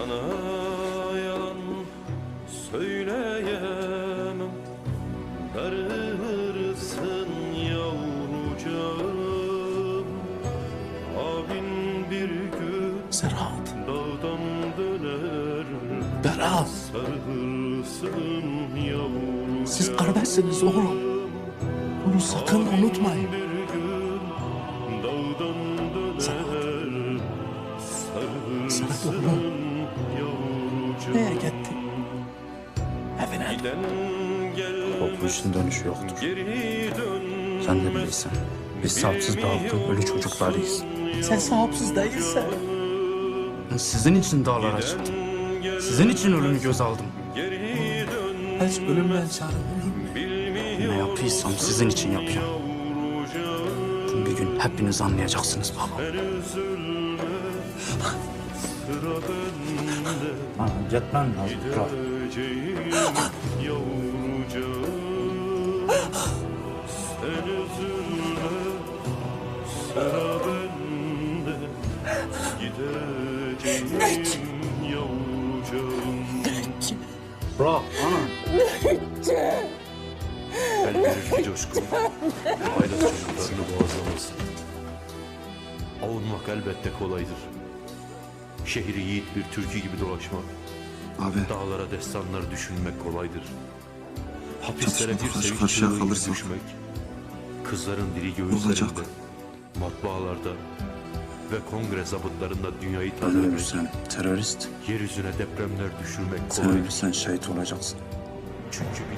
Sana yalan söyleyemem. Darılırsın yavrucağım. Abin bir gün Serhat. Dağdan döner. Berat. Sarılırsın yavrucağım. Siz kardeşsiniz oğlum. Bunu sakın unutmayın. bir gün Dağdan döner. Serhat Serhat oğlum Nereye gitti? Evine işin dönüşü yoktur. Sen de bilirsin. Biz sahipsiz halkın ölü çocuklarıyız. sen sahipsiz değilsen. Sizin için dağlara çıktım. Sizin için ölümü göz aldım. Hiç ölümden çare olur? Ne yapıyorsam sizin için yapıyorum. Bir gün hepiniz anlayacaksınız baba. Ha, gitmem lazım. Bırak. Bırak ana. El verir ki coşku. Aile çocuklarını boğazlamasın. Avunmak elbette kolaydır. Şehri yiğit bir türkü gibi dolaşmak. Abi Dağlara destanlar düşünmek kolaydır. Hapislere Çatışmada bir karşı sevinç karşıya çığlığı gibi kalırsak düşmek. Kızların olacak? göğüslerinde, matbaalarda ve kongre zabıtlarında dünyayı Ben tazelemek. ölürsen terörist, Yeryüzüne depremler düşürmek sen kolaydır. ölürsen şehit olacaksın. Çünkü